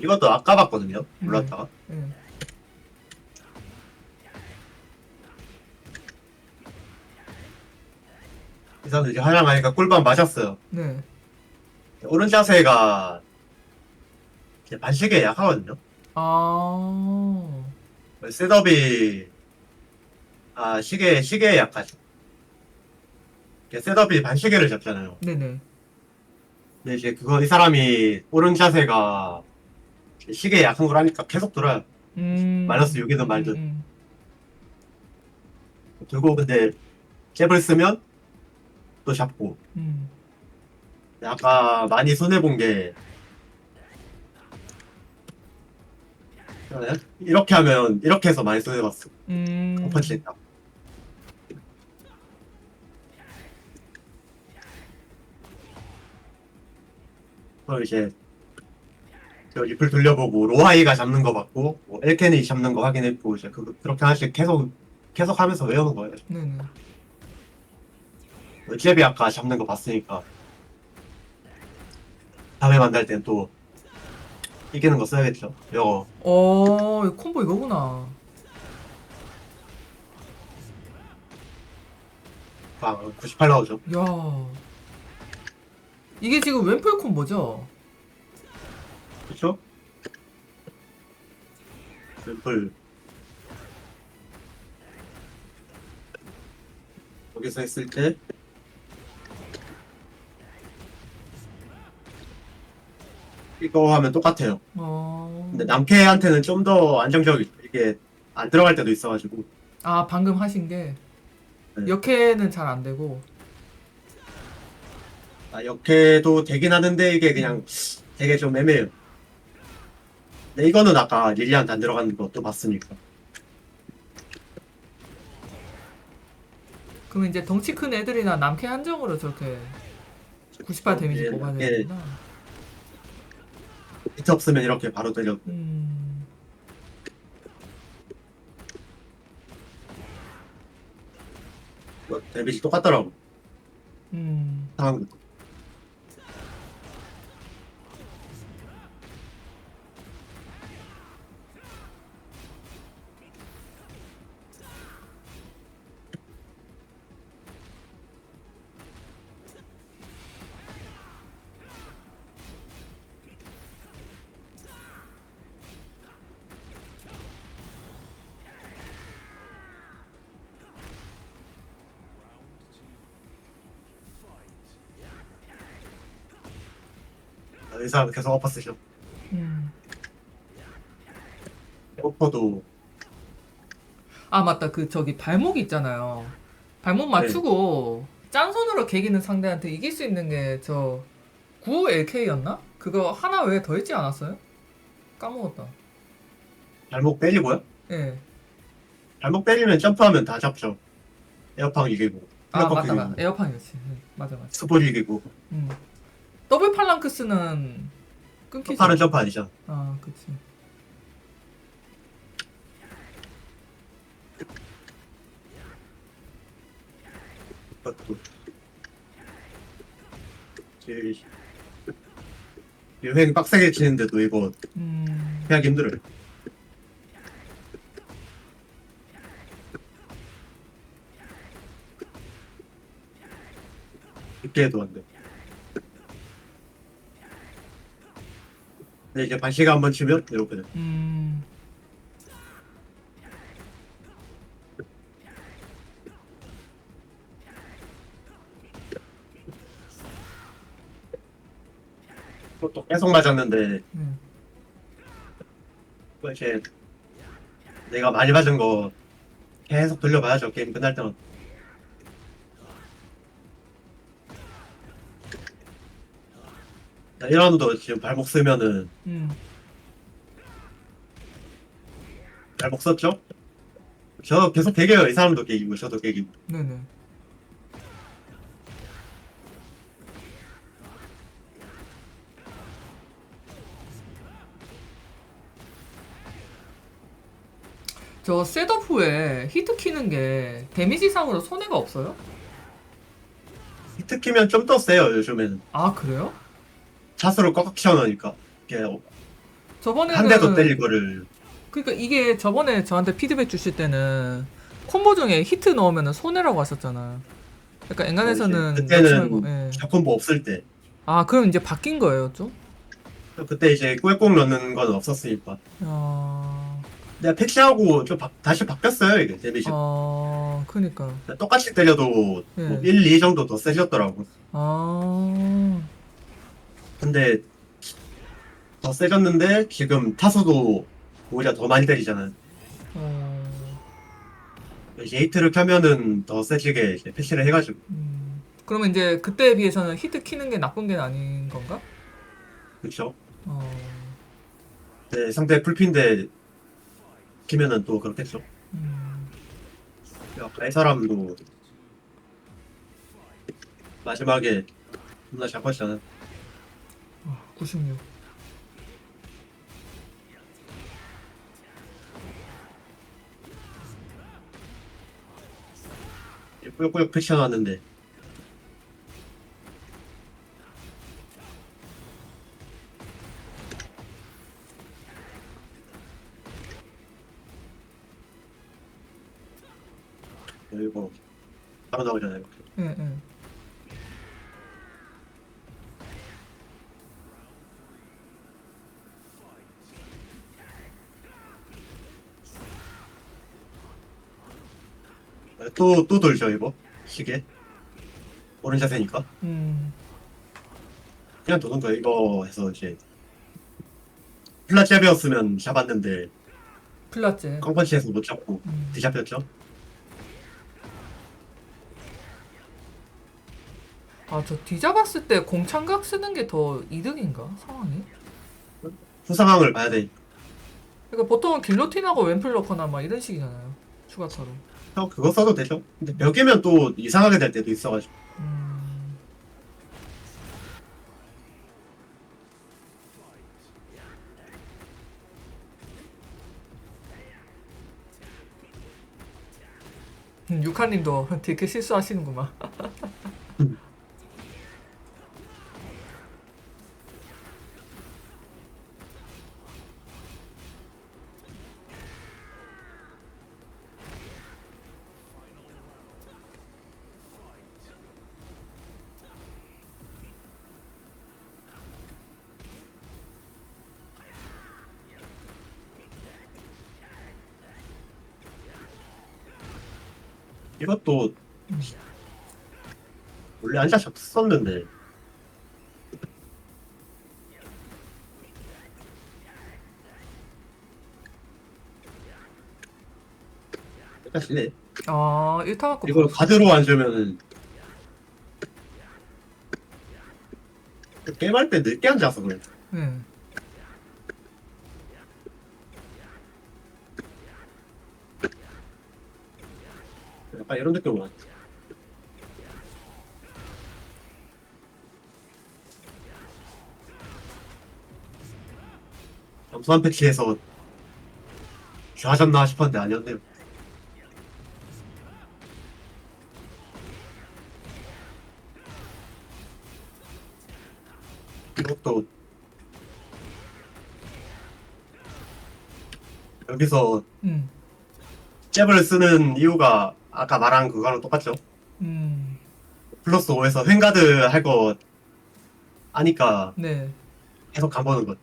이것도 아까 봤거든요. 몰랐다가. 예. 그래서 이제 하향하니까 꿀밤 맞았어요. 네. 오른 자세가 이제 반시계에 약하거든요. 아. 셋업이 아 시계 시계에 약하죠. 이게 셋업이 반시계를 잡잖아요. 네네. 근데 이제 그거 이 사람이 오른 자세가 시계에 약한 걸 하니까 계속 돌아요. 음. 마이너스 6이든 말든. 음, 들고 근데 잽을 쓰면 또 잡고 음. 아까 많이 손해본 게 이렇게 하면 이렇게 해서 많이 손해봤어. 음. 펀치 했다. 그럼 이제 저 잎을 돌려보고 로하이가 잡는 거 봤고 뭐 엘케니 잡는 거 확인했고 이제 그 그렇게 하나씩 계속 계속 하면서 외우는 거예요. 네네. 잽이 아까 잡는 거 봤으니까 다음에 만날 땐 또 이기는 거 써야겠죠. 이거 어, 이 콤보 이거구나. 방 98 나오죠. 야. 이게 지금 왼풀 콤보죠? 그렇죠? 앰플 여기서 했을 때 이거 하면 똑같아요. 어. 근데 남캐한테는 좀 더 안정적이 이게 안 들어갈 때도 있어가지고 아, 방금 하신 게 네. 역해는 잘 안 되고. 아, 역해도 되긴 하는데 이게 그냥 되게 좀 애매해요. 근데 이거는 아까 릴리한테 안 들어가는 것도 봤으니까 그럼 이제 덩치 큰 애들이나 남캐 한정으로 저렇게 98 데미지 예, 뽑아야 예. 되는구나. 히트 없으면 이렇게 바로 때려 음. 뭐, 데미지 똑같더라고. 음. 상황 이 사람 계속 어퍼 쓰죠. 음. 어퍼도 아 맞다 그 저기 발목 있잖아요 발목 네. 맞추고 짠손으로 개기는 상대한테 이길 수 있는 게 저 95LK였나? 그거 하나 외에 더 있지 않았어요? 까먹었다 발목 때리고요. 예. 발목 때리면 점프하면 다 잡죠. 에어팡 이기고, 아 맞다 이기고, 맞다 에어판이었지 예, 맞아 맞아 스포 이기고, 음. 더블 팔랑크스는 끊기죠 파는 점프 아니잖아. 아 그치 그것도 제일 여행 빡세게 치는데도 이거 음. 해하기 힘들어요. 늦게 해도 안 돼. 근데 이제 반시가 한번 치면 이렇게 돼. 음. 또 계속 맞았는데 음. 뭐 이제 내가 많이 맞은 거 계속 돌려봐야죠 게임 끝날 때만 나 1라운드 지금 발목 쓰면은 음. 발목 썼죠? 저 계속 개겨요 이 사람도 개기고 저도 개기고 네네 저 셋업 후에 히트 키는 게 데미지상으로 손해가 없어요? 히트 키면 좀 더 세요 요즘에는 아 그래요? 차수를 꽉꽉 채워놓으니까 이게 저번에는 한 대도 때릴 거를 그러니까 이게 저번에 저한테 피드백 주실 때는 콤보 중에 히트 넣으면 손해라고 하셨잖아요. 그러니까 엔간에서는 그때는 넣지 말고, 예. 샷콤보 없을 때 아 그럼 이제 바뀐 거예요 좀? 그때 이제 꿀꺽 넣는 건 없었으니까 어... 내가 패치하고 좀 바- 다시 바뀌었어요 이게 데미지 어... 그니까 똑같이 때려도 예. 뭐 1, 2 정도 더 세졌더라고 아... 근데 더 세졌는데 지금 타수도 오히려 더 많이 때리잖아요 어... 게이트를 켜면은 더 세지게 이제 패치를 해가지고. 음... 그러면 이제 그때에 비해서는 히트 키는 게 나쁜 게 아닌 건가? 그쵸? 어... 네, 상대 풀핀데 키면은 또 그렇겠죠. 음... 아까 이 사람도 마지막에 존나 잡았잖아 아, 96 꾸역꾸역 패치 나왔는데 또, 또 돌죠 이거. 시계. 오른 자세니까. 음... 그냥 도는 거예요. 이거 해서 이제 플라제비였으면 잡았는데 플라제. 컨펀치에서 못 잡고 음... 뒤잡혔죠? 아, 저 뒤잡았을 때 공창각 쓰는 게 더 이득인가? 상황이? 후상황을 봐야 돼. 그러니까 보통은 길로틴하고 왼플 넣거나 막 이런 식이잖아요. 추가타로. 형 그거 써도 되죠 근데 벽이면 또 이상하게 될 때도 있어가지고 음... 음, 유카님도 되게 실수하시는구만. 이것도 원래 앉아 잡었는데. 약간 실례 아, 1타 맞고 이걸 바로 가드로 앉으면은 게임할 때 늦게 앉아서 그래. 네. 약간 이런 느낌으로 왔 점수한 패치에서 좋아졌나 싶었는데 아니었네요. 이것도 여기서 음. 잽을 쓰는 이유가 아까 말한 그거랑 똑같죠. 음. 플러스 5에서 횡가드 할 거 아니까 네. 계속 간보는 것.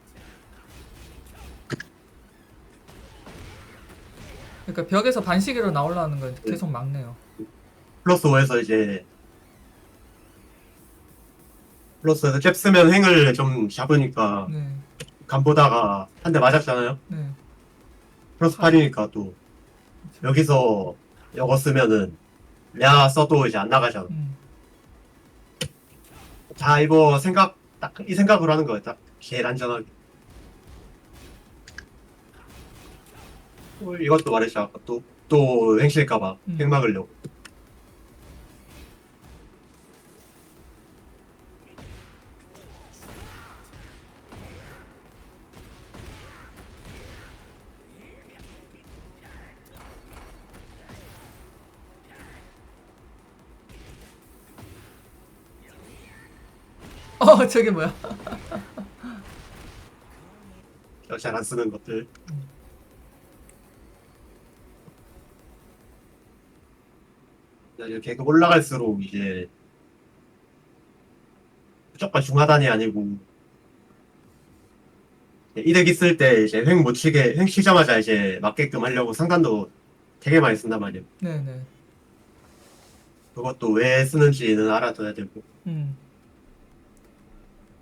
그러니까 벽에서 반시계로 나오려는 건 계속 막네요. 플러스 5에서 이제 플러스 5에서 잽 쓰면 횡을 좀 잡으니까 네. 간보다가 한 대 맞았잖아요. 네. 플러스 8이니까 또 여기서 이거 쓰면은 레아 써도 이제 안 나가잖아. 음. 자 이거 생각 딱 이 생각으로 하는 거야. 딱 제일 안전하게. 또 이것도 말했죠. 아까 또또 횡실까봐 음. 횡 막으려고. 어, 저게 뭐야? 잘안 쓰는 것들. 이렇게 올라갈수록 이제 무조건 중하단이 아니고 이득 있을 때 이제 횡 못 치게 횡 치자마자 이제 맞게끔 하려고 상단도 되게 많이 쓴단 말이에요. 네네. 그것도 왜 쓰는지는 알아둬야 되고 음.